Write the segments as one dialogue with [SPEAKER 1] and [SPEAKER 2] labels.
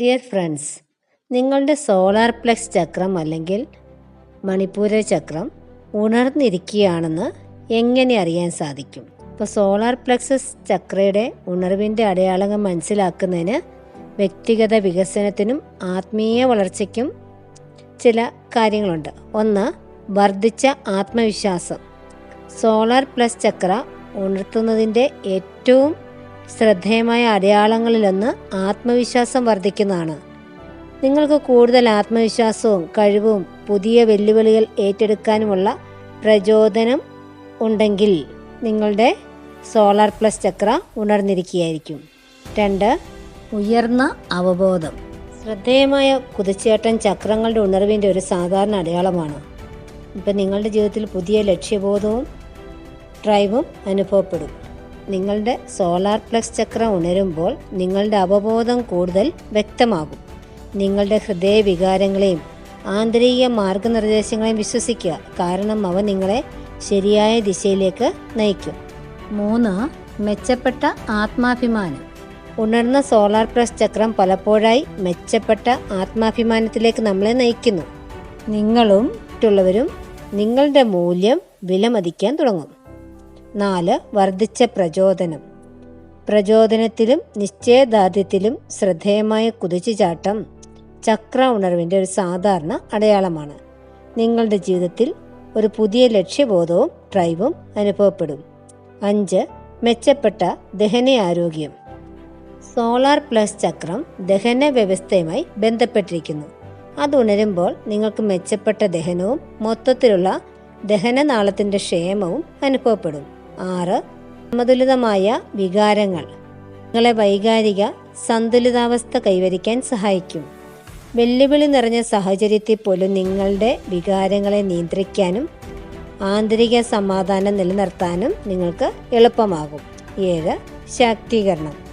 [SPEAKER 1] Dear friends നിങ്ങളുടെ solar പ്ലക്സ് ചക്രം അല്ലെങ്കിൽ മണിപ്പൂര ചക്രം ഉണർന്നിരിക്കുകയാണെന്ന് എങ്ങനെ അറിയാൻ സാധിക്കും? ഇപ്പോൾ സോളാർ പ്ലക്സസ് ചക്രയുടെ ഉണർവിന്റെ അടയാളങ്ങൾ മനസ്സിലാക്കുന്നതിന് വ്യക്തിഗത വികസനത്തിനും ആത്മീയ വളർച്ചയ്ക്കും ചില കാര്യങ്ങളുണ്ട്. ഒന്ന് വർദ്ധിച്ച ആത്മവിശ്വാസം. സോളാർ പ്ലസ് ചക്ര ഉണർത്തുന്നതിന്റെ ഏറ്റവും ശ്രദ്ധേയമായ അടയാളങ്ങളിലൊന്ന് ആത്മവിശ്വാസം വർദ്ധിക്കുന്നതാണ്. നിങ്ങൾക്ക് കൂടുതൽ ആത്മവിശ്വാസവും കഴിവും പുതിയ വെല്ലുവിളികൾ ഏറ്റെടുക്കാനുമുള്ള പ്രചോദനം ഉണ്ടെങ്കിൽ നിങ്ങളുടെ സോളാർ പ്ലസ് ചക്ര ഉണർന്നിരിക്കുകയായിരിക്കും. രണ്ട് ഉയർന്ന അവബോധം. ശ്രദ്ധേയമായ കുതിച്ചേട്ടൻ ചക്രങ്ങളുടെ ഉണർവിന്റെ ഒരു സാധാരണ അടയാളമാണ്. ഇപ്പം നിങ്ങളുടെ ജീവിതത്തിൽ പുതിയ ലക്ഷ്യബോധവും ഡ്രൈവും അനുഭവപ്പെടും. നിങ്ങളുടെ സോളാർ പ്ലസ് ചക്രം ഉണരുമ്പോൾ നിങ്ങളുടെ അവബോധം കൂടുതൽ വ്യക്തമാകും. നിങ്ങളുടെ ഹൃദയ വികാരങ്ങളെയും ആന്തരിക മാർഗനിർദ്ദേശങ്ങളെയും വിശ്വസിക്കുക. കാരണം അവ നിങ്ങളെ ശരിയായ ദിശയിലേക്ക് നയിക്കും. മൂന്ന് മെച്ചപ്പെട്ട ആത്മാഭിമാനം. ഉണർന്ന സോളാർ പ്ലസ് ചക്രം പലപ്പോഴായി മെച്ചപ്പെട്ട ആത്മാഭിമാനത്തിലേക്ക് നമ്മളെ നയിക്കുന്നു. നിങ്ങളും മറ്റുള്ളവരും നിങ്ങളുടെ മൂല്യം വിലമതിക്കാൻ തുടങ്ങും. നാല് വർദ്ധിച്ച പ്രചോദനം. പ്രചോദനത്തിലും നിശ്ചയദാർഢ്യത്തിലും ശ്രദ്ധേയമായ കുതിച്ചുചാട്ടം ചക്ര ഉണർവിന്റെ ഒരു സാധാരണ അടയാളമാണ്. നിങ്ങളുടെ ജീവിതത്തിൽ ഒരു പുതിയ ലക്ഷ്യബോധവും ഡ്രൈവും അനുഭവപ്പെടും. അഞ്ച് മെച്ചപ്പെട്ട ദഹന ആരോഗ്യം. സോളാർ പ്ലസ് ചക്രം ദഹന വ്യവസ്ഥയുമായി ബന്ധപ്പെട്ടിരിക്കുന്നു. അത് ഉണരുമ്പോൾ നിങ്ങൾക്ക് മെച്ചപ്പെട്ട ദഹനവും മൊത്തത്തിലുള്ള ദഹനനാളത്തിന്റെ ക്ഷേമവും അനുഭവപ്പെടും. ആറ് സമതുലിതമായ വികാരങ്ങൾ. നിങ്ങളെ വൈകാരിക സന്തുലിതാവസ്ഥ കൈവരിക്കാൻ സഹായിക്കും. വെല്ലുവിളി നിറഞ്ഞ സാഹചര്യത്തിൽ പോലും നിങ്ങളുടെ വികാരങ്ങളെ നിയന്ത്രിക്കാനും ആന്തരിക സമാധാനം നിലനിർത്താനും നിങ്ങൾക്ക് എളുപ്പമാകും. ഏഴ് ശാക്തീകരണം.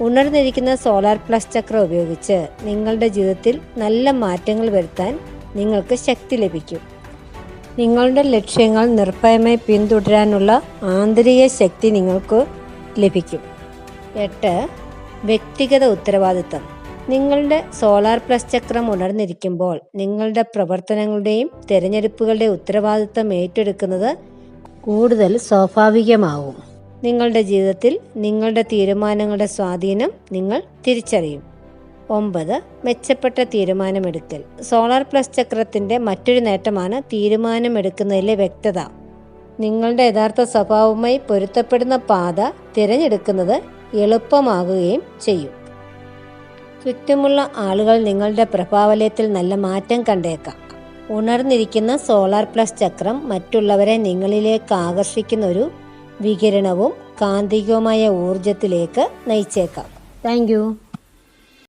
[SPEAKER 1] ഉണർന്നിരിക്കുന്ന സോളാർ പ്ലസ് ചക്രം ഉപയോഗിച്ച് നിങ്ങളുടെ ജീവിതത്തിൽ നല്ല മാറ്റങ്ങൾ വരുത്താൻ നിങ്ങൾക്ക് ശക്തി ലഭിക്കും. നിങ്ങളുടെ ലക്ഷ്യങ്ങൾ നിർഭയമായി പിന്തുടരാനുള്ള ആന്തരിക ശക്തി നിങ്ങൾക്ക് ലഭിക്കും. എട്ട്. വ്യക്തിഗത ഉത്തരവാദിത്തം. നിങ്ങളുടെ സോളാർ പ്ലസ് ചക്രം ഉണർന്നിരിക്കുമ്പോൾ നിങ്ങളുടെ പ്രവർത്തനങ്ങളുടെയും തിരഞ്ഞെടുപ്പുകളുടെ ഉത്തരവാദിത്തം ഏറ്റെടുക്കുന്നത് കൂടുതൽ സ്വാഭാവികമാവും. നിങ്ങളുടെ ജീവിതത്തിൽ നിങ്ങളുടെ തീരുമാനങ്ങളുടെ സ്വാധീനം നിങ്ങൾ തിരിച്ചറിയും. ഒമ്പത് മെച്ചപ്പെട്ട തീരുമാനമെടുക്കൽ. സോളാർ പ്ലസ് ചക്രത്തിന്റെ മറ്റൊരു നേട്ടമാണ് തീരുമാനമെടുക്കുന്നതിലെ വ്യക്തത. നിങ്ങളുടെ യഥാർത്ഥ സ്വഭാവവുമായി പൊരുത്തപ്പെടുന്ന പാത തിരഞ്ഞെടുക്കുന്നത് എളുപ്പമാകുകയും ചെയ്യും. ചുറ്റുമുള്ള ആളുകൾ നിങ്ങളുടെ പ്രഭാവലയത്തിൽ നല്ല മാറ്റം കണ്ടേക്കാം. ഉണർന്നിരിക്കുന്ന സോളാർ പ്ലസ് ചക്രം മറ്റുള്ളവരെ നിങ്ങളിലേക്ക് ആകർഷിക്കുന്ന ഒരു വികിരണവും കാന്തികവുമായ ഊർജത്തിലേക്ക് നയിച്ചേക്കാം. താങ്ക്